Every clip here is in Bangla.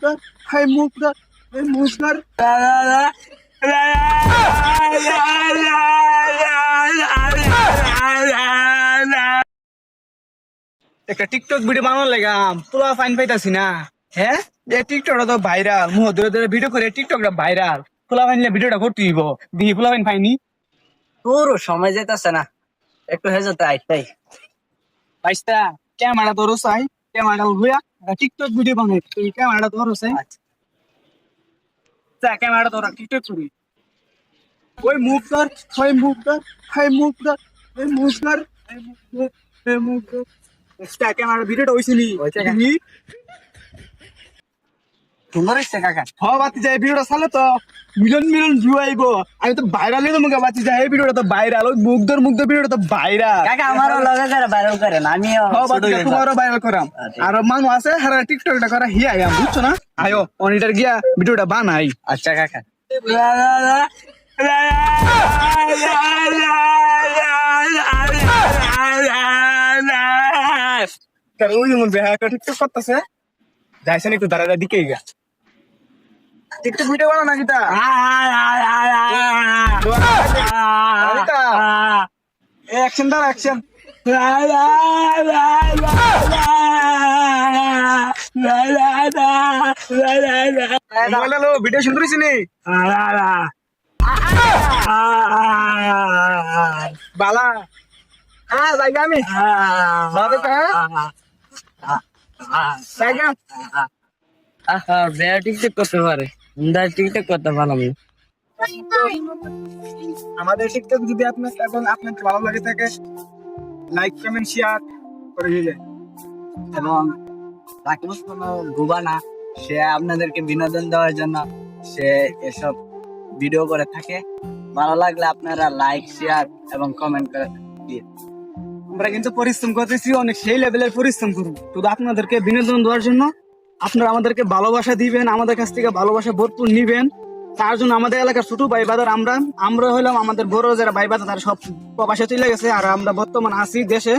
মুখদার হাই মুখদার মুখদার একটা টিকটক ভিডিও বানানোর লেগা পুরো ফাইন পাইতাছি না। হ্যাঁ? এই টিকটকটা তো ভাইরাল মুহ ধরে ধরে ভিডিও করে টিকটকটা ভাইরাল ফুলা ফাইনলে ভিডিওটা করতে দিব দিহি ফুলা ফাইন পাইনি? তোরও সময় যেতেছে না। একটু যেতে আইতাই বাইস্তা ক্যামেরা তোর চাই ক্যামেরা হইয়া টিকটক ভিডিও বানাই। তুই ক্যামেরাটা ধরো সে আচ্ছা। ক্যামেরাটা তোর টিকটক করি ওই মুখ কর ওই মুখ কর ওই মুখ কর ওই মুখ কর ওই মুখ ধর চা ক্যামেরা ভিডিওটা হইছিলি হইছে কাকা। তুমি সুন্দর কাকা। হ বাতি যায় ভিডিওটা চালে তো মিলিয়ন মিলিয়ন ভিউ আইব। আমি তো ভাইরাল হইল মুখে বাতি যায় এই ভিডিওটা তো ভাইরাল ওই মুগ্ধর মুগ্ধ ভিডিওটা তো ভাইরাল কাকা আমারও লগে করে ভাইরাল করেন আমিও হ বাতি হয়ে তোমারও ভাইরাল করাম। আচ্ছা। আর মানুষ আছে হারা টিকটকটা করা হিয়া আয়াম বুঝছ না? আয়ো অনিটার গিয়া ভিডিওটা বানাই। আচ্ছা কাকা। ওই যেমন বেহা টিকটক করতেছে। যাইছেন একটু দাঁড়া দিকে গা টিকটক ভিডিও বানা নাকি তা অনিতা অ্যাকশন দাঁড়া অ্যাকশন ভিডিও শুনতে পারিস নি বালা হ্যাঁ জায়গা আমি জায়গা বেয়া টিকটক করতে পারে দা টিকটক করতে পারলাম না। আমাদের টিকটক যদি আপনার এবং আপনার ভালো লাগে থাকে লাইক কমেন্ট শেয়ার করে দিয়ে এবং রাকিবুস কোনো গুবা না। সে আপনাদেরকে বিনোদন দেওয়ার জন্য সে এসব ভিডিও করে থাকে। ভালো লাগলে আপনারা লাইক শেয়ার এবং কমেন্ট করে দিয়ে। আমরা কিন্তু পরিশ্রম করতেছি, অনেক সেই লেভেলের পরিশ্রম করুন শুধু আপনাদেরকে বিনোদন দেওয়ার জন্য আপনারা আমাদেরকে ভালোবাসা দিবেন, আমাদের কাছ থেকে ভালোবাসা ভরপুর নিবেন। তার জন্য আমাদের এলাকার ছোট ভাই বাদার আমরা আমরা হলাম আমাদের বড় যারা ভাই বাদা তারা সব প্রবাসে চলে গেছে, আর আমরা বর্তমান আছি দেশে।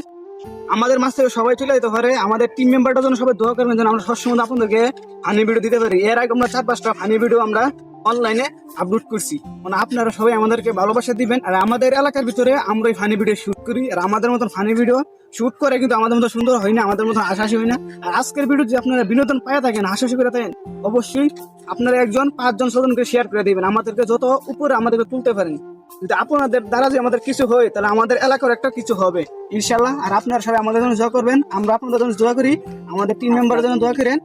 আমাদের মাছ থেকে সবাই চলে যেতে পারে, আমাদের টিম মেম্বারটার জন্য সবাই দোয়া করবেন যেন আমরা সবসময় আপনাদেরকে হানি ভিডিও দিতে পারি। এর আগে আমরা চার পাঁচটা হানি ভিডিও আমরা অনলাইনে আপলোড করছি। মানে আপনারা সবাই আমাদেরকে ভালোবাসা দিবেন। আর আমাদের এলাকার ভিতরে আমরা এই ফানি ভিডিও শুট করি। আর আমাদের মতন ফানি ভিডিও শুট করে কিন্তু আমাদের মতো সুন্দর হয় না, আমাদের মতন হাসাহাসি হয় না। আর আজকের ভিডিও যদি আপনারা বিনোদন পায়ে থাকেন, হাসাহাসি করে থাকেন, অবশ্যই আপনারা একজন, পাঁচজন ছজনকে শেয়ার করে দিবেন। আমাদেরকে যত উপরে আমাদেরকে তুলতে পারেন। যদি আপনাদের দ্বারা যদি আমাদের কিছু হয়, তাহলে আমাদের এলাকার একটা কিছু হবে। ইনশাল্লাহ আর আপনারা সবাই আমাদের জন্য দোয়া করবেন। আমরা আপনাদের জন্য দোয়া করি। আমাদের টিম মেম্বারের জন্য দোয়া করেন।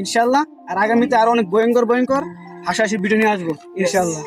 ইনশাল্লাহ আর আগামীতে আরও অনেক ভয়ঙ্কর ভয়ঙ্কর হাসাহাসি ভিডিও নিয়ে আসব ইনশাল্লাহ